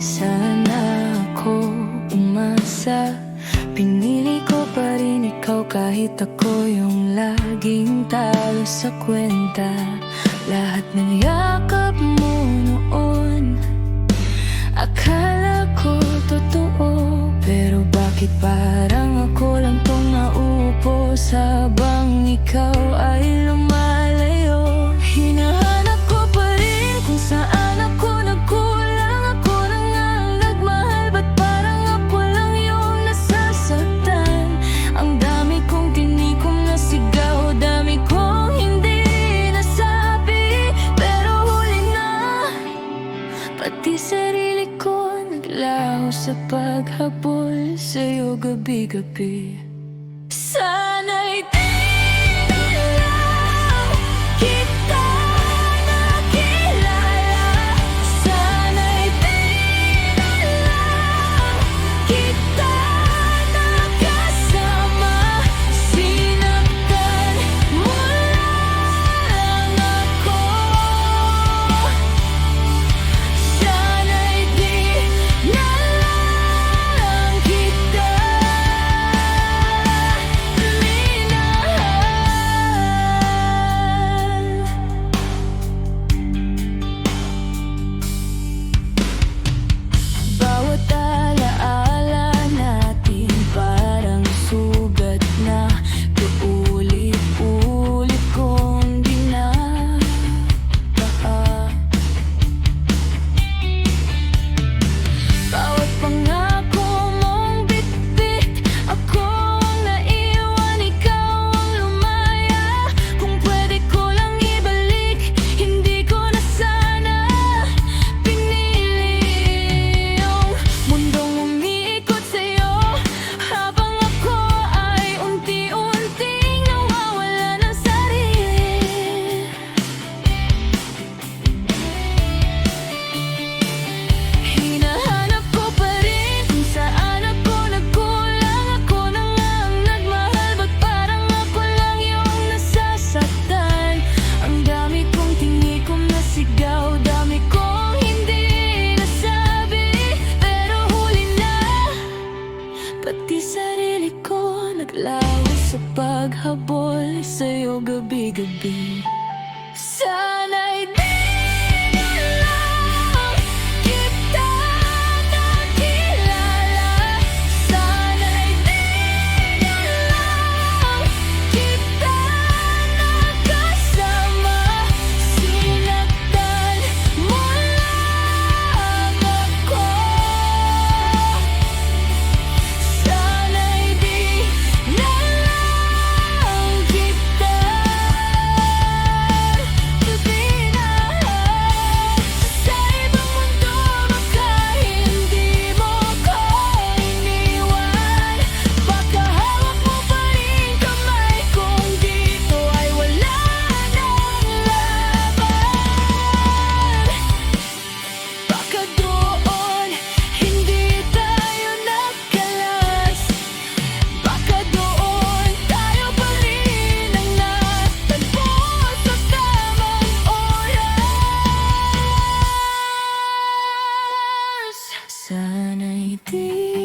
Sana ako umasa. Pinili ko pa rin ikaw kahit ako yung laging talo sa kwenta. Lahat ng yakap mo noon Akala ko totoo. Pero bakit parang ako lang tong nauupo Sabang ikaw ay lumalayo? Hinahanap Paghabol sa'yo gabi-gabi. Sa'yo gabi-gabi Йди